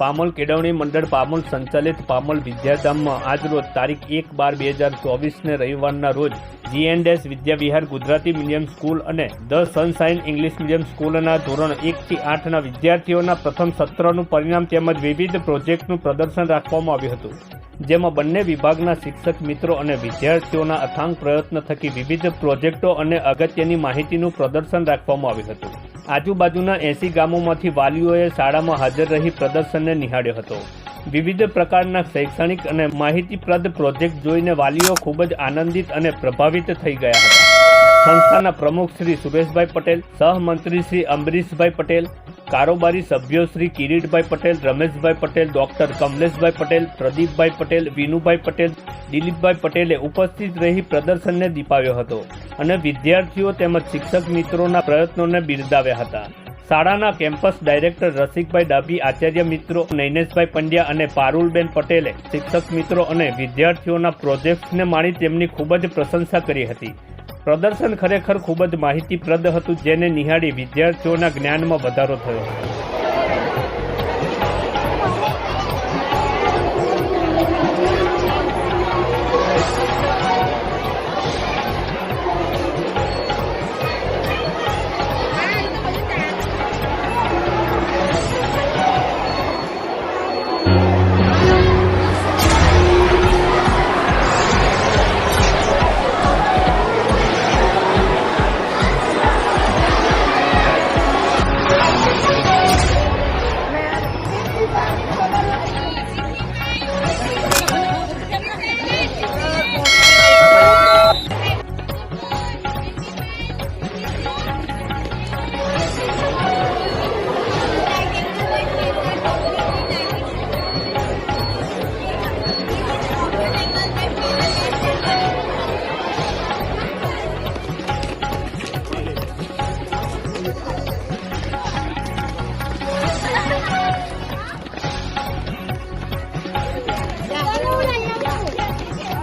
પામોલ કેળવણી મંડળ પામોલ સંચાલિત પામોલ વિદ્યાધામમાં આજરોજ તારીખ એક બાર બે હજાર ચોવીસને રવિવારના રોજ G Vidyavihar Gujarati medium school અને ધ સનશાઇન ઇંગ્લિશ મીડિયમ સ્કૂલના ધોરણ એકથી આઠના વિદ્યાર્થીઓના પ્રથમ સત્રનું પરિણામ તેમજ વિવિધ પ્રોજેક્ટનું પ્રદર્શન રાખવામાં આવ્યું હતું. જેમાં બંને વિભાગના શિક્ષક મિત્રો અને વિદ્યાર્થીઓના અથાંગ પ્રયત્ન થકી વિવિધ પ્રોજેક્ટો અને અગત્યની માહિતીનું પ્રદર્શન રાખવામાં આવ્યું હતું. આજુબાજુના એસી ગામોમાંથી વાલીઓએ શાળામાં હાજર રહી પ્રદર્શનને નિહાળ્યો હતો. વિવિધ પ્રકારના શૈક્ષણિક અને માહિતીપ્રદ પ્રોજેક્ટ જોઈને વાલીઓ ખૂબ જ આનંદિત અને પ્રભાવિત થઈ ગયા હતા. સંસ્થાના પ્રમુખ શ્રી સુરેશભાઈ પટેલ, સહમંત્રી શ્રી અમરીશભાઈ પટેલ કારોબારી સભ્યો શ્રી કિરીટભાઈ પટેલ, રમેશભાઈ પટેલ, ડોક્ટર કમલેશભાઈ પટેલ, પ્રદીપભાઈ પટેલ, વિનુભાઈ પટેલ, દિલીપભાઈ પટેલે ઉપસ્થિત રહી પ્રદર્શનને દીપાવ્યો હતો અને વિદ્યાર્થીઓ તેમજ શિક્ષક મિત્રોના પ્રયત્નોને બિરદાવ્યા હતા. શાળાના કેમ્પસ ડાયરેક્ટર રસિકભાઈ ડાભી, આચાર્ય મિત્રો નૈનેશભાઈ પંડ્યા અને પારુલબેન પટેલે શિક્ષક મિત્રો અને વિદ્યાર્થીઓના પ્રોજેક્ટ્સને માણી તેમની ખૂબ જ પ્રશંસા કરી હતી. પ્રદર્શન ખરેખર ખૂબ જ માહિતીપ્રદ હતું જેને નિહાળી વિદ્યાર્થીઓના જ્ઞાનમાં વધારો થયો.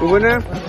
我呢？